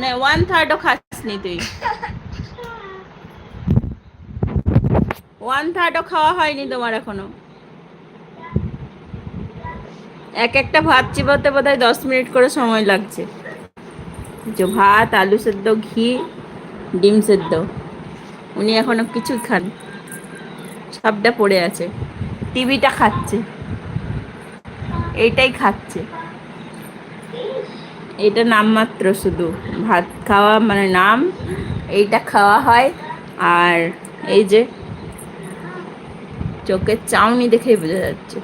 মানে ওয়ান থার্ডও খাসনি তুই। ওয়ান থার্ডও খাওয়া হয়নি তোমার এখনও। এক একটা ভাত চিবাতে বোধ হয় দশ মিনিট করে সময় লাগছে। যে ভাত, আলু সেদ্ধ, ঘি, ডিম সেদ্ধ। উনি এখনও কিছু খান। সবটা পড়ে আছে। টিভিটা খাচ্ছে। এইটাই খাচ্ছে। এটা নামমাত্র শুধু। ভাত খাওয়া মানে নাম, এইটা খাওয়া হয়। আর এই যে চোখের চাউনি দেখেই বোঝা যাচ্ছে।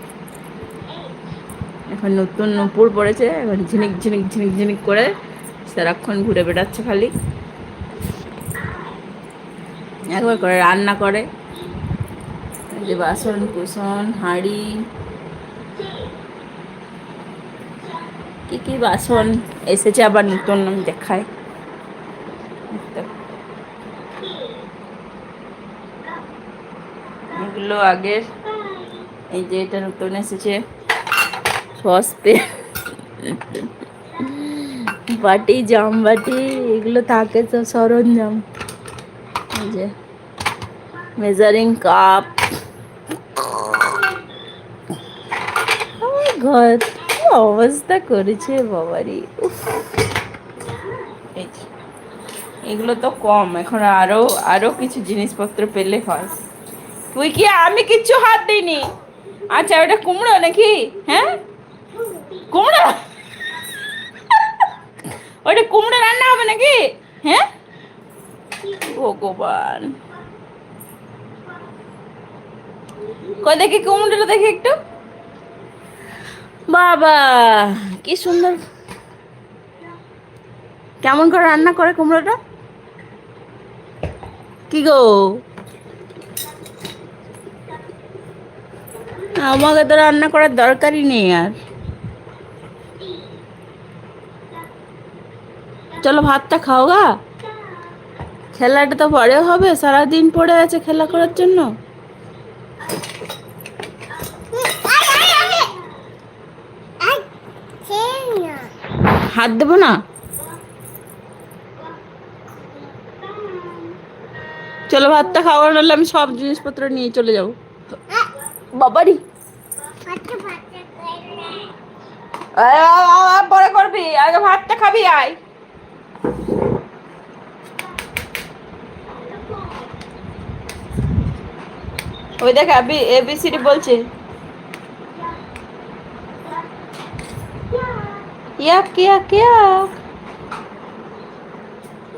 এখন নতুন নূপুর পড়েছে এখন ঝিনিক ঝিনিক ঝিনিক ঝিনিক করে সারাক্ষণ ঘুরে বেড়াচ্ছে খালি। একবার করে রান্না করে। যে বাসন, কুসন, হাঁড়ি কি কি বাসন এসেছে আবার নতুন দেখায় এগুলো আগের, এই যে এটা নতুন এসেছে, সসপে, বাটি, জাম বাটি, এগুলো থাকে তো সরঞ্জাম। যে মেজারিং কাপ ঘর। অবস্থা করেছে বাবারি এগুলো তো কম, এখন আরও আরও কিছু জিনিসপত্র পেলে হয়। তুই কি, আমি কিচ্ছু হাত দিইনি? আচ্ছা ওটা কুমড়ো নাকি? হ্যাঁ? কুমড়ো? ওটা কুমড়ো রান্না হবে নাকি? হ্যাঁ? ভগবান। কই দেখি কুমড়োটা দেখি একটু। বাবা, কি সুন্দর। কেমন করে রান্না করে কুমড়োটা? কি গো? আমাকে তো রান্না করার দরকারই নেই আর। চলো ভাতটা খাও গা। খেলাটা তো পরেও হবে, সারাদিন পড়ে আছে খেলা করার জন্য। হাত দেবো না? চলো ভাতটা খাওয়ার নাহলে আমি সব জিনিসপত্র নিয়ে চলে যাব। বাবারি। পরে করবি। আগে ভাতটা খাবি, আয়। ওই দেখ এবিসিডি বলছে। ইয়াক ইয়াক ইয়াক।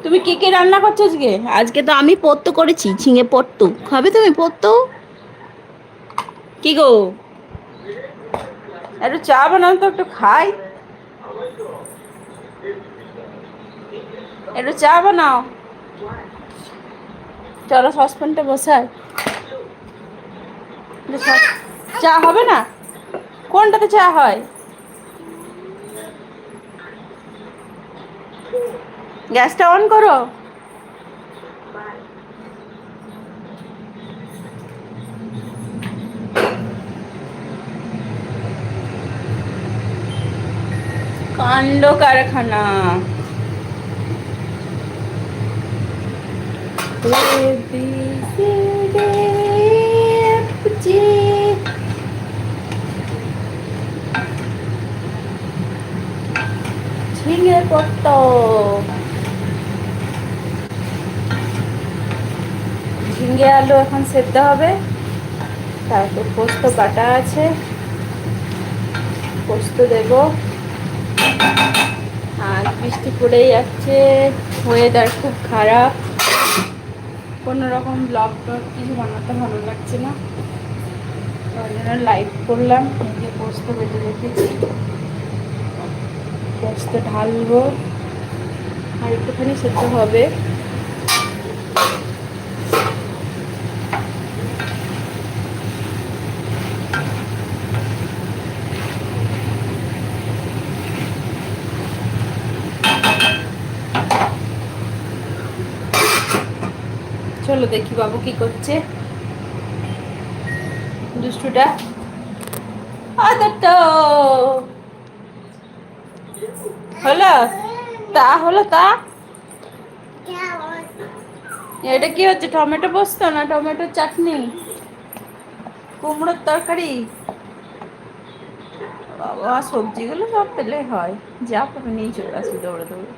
তুমি কি কি রান্না করছ আজকে? আজকে তো আমি পোত্ত করেছি, ঝিঙে পোত্ত খাবে তুমি পোত্ত কি গো? একটু চা বানাও তো, একটু খাই। একটু চা বানাও। চলো সসপ্যানটা সস- চা হবে না? কোনটাতে চা হয়? গ্যাসটা অন করো। কাণ্ড কারখানা। A, ঝিঙে আলু এখন সেদ্ধ হবে, তারপর পোস্ত বাটা আছে, পোস্ত দেব। আর বৃষ্টি পড়েই যাচ্ছে ওয়েদার খুব খারাপ। কোনো রকম ব্লগ টগ কিছু বানাতে ভালো লাগছে না। ওই জন্য লাইভ করলাম যে পোস্ত বেটে রেখেছি। পোস্ত ঢালবো, আর একটুখানি সেদ্ধ হবে। চলো দেখি বাবু কি করছে। দুষ্টুটা। হলো? তা হলো তা? এটা কি হচ্ছে, টমেটো পোস্ত না টমেটো চাটনি? কুমড়োর তরকারি? বাবা, সবজিগুলো সব পেলে হয়। যা পাবে নিয়ে চলে আসবে দৌড়ে দৌড়ে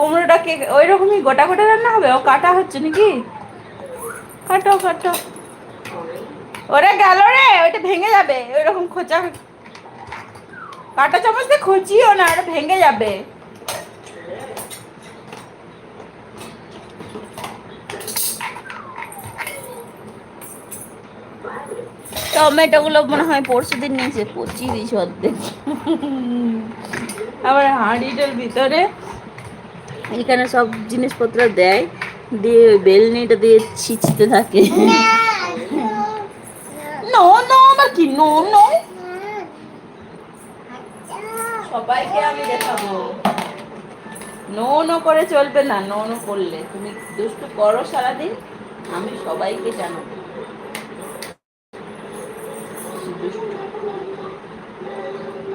কুমড়োটা কে ওই রকমই গোটা গোটা রান্না হবে? ও কাটা হচ্ছে নাকি? কাটো কাটো। ওরে গেল রে, ওইটা ভেঙে যাবে ওই রকম খোঁচা। কাটা চামচ দিয়ে খুঁচিও না, ওটা ভেঙে যাবে। টমেটো গুলো মনে হয় পরশু দিন নিয়েছে পচিয়ে দিয়েছে অর্ধেক। আবার হাঁড়িটার ভিতরে এখানে সব জিনিসপত্র দেয়। দিয়ে ওই বেলনিটা দিয়ে ছিঁচতে থাকে। নো নো আমার সবাইকে আমি দেখাবো। নো করে চলবে না। নো নো করলে। তুমি দুষ্টু করো সারাদিন, আমি সবাইকে জানাব।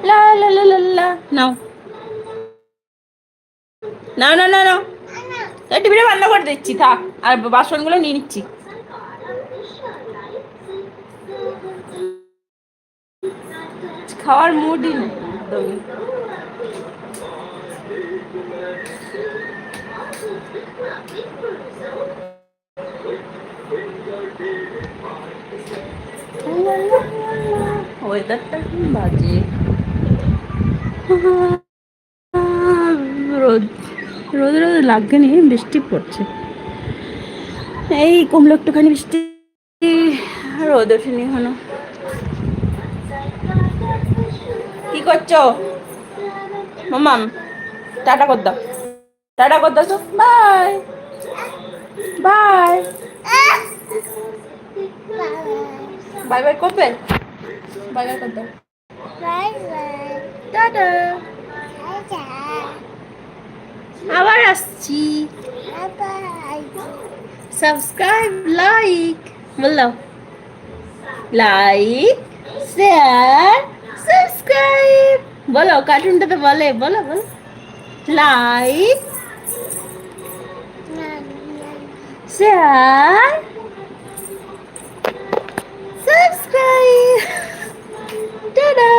লা লা লা লা। নাও। না না না না। টিভিটা বন্ধ করে দিচ্ছি, থাক। আর বাসনগুলো নিয়ে নিচ্ছি। খাওয়ার মুডই নেই ওয়েদারটা বাজে? রোদ। রোদ রোদ লাগেনি, বৃষ্টি পড়ছে। এই কমলো একটুখানি বৃষ্টি, রোদ ওঠেনি এখনও। কি করছ? মামাম টাটা কর দাও। টাটা কর দাও বাই। বাই। বাই বাই করবে? বাই বাই কর দাও। টাটা। আবার আসছি। সাবস্ক্রাইব লাইক বললাম। লাইক শেয়ার সাবস্ক্রাইব বলো কার্টুনটা তো বলে, বলো বলো। Like share subscribe tata.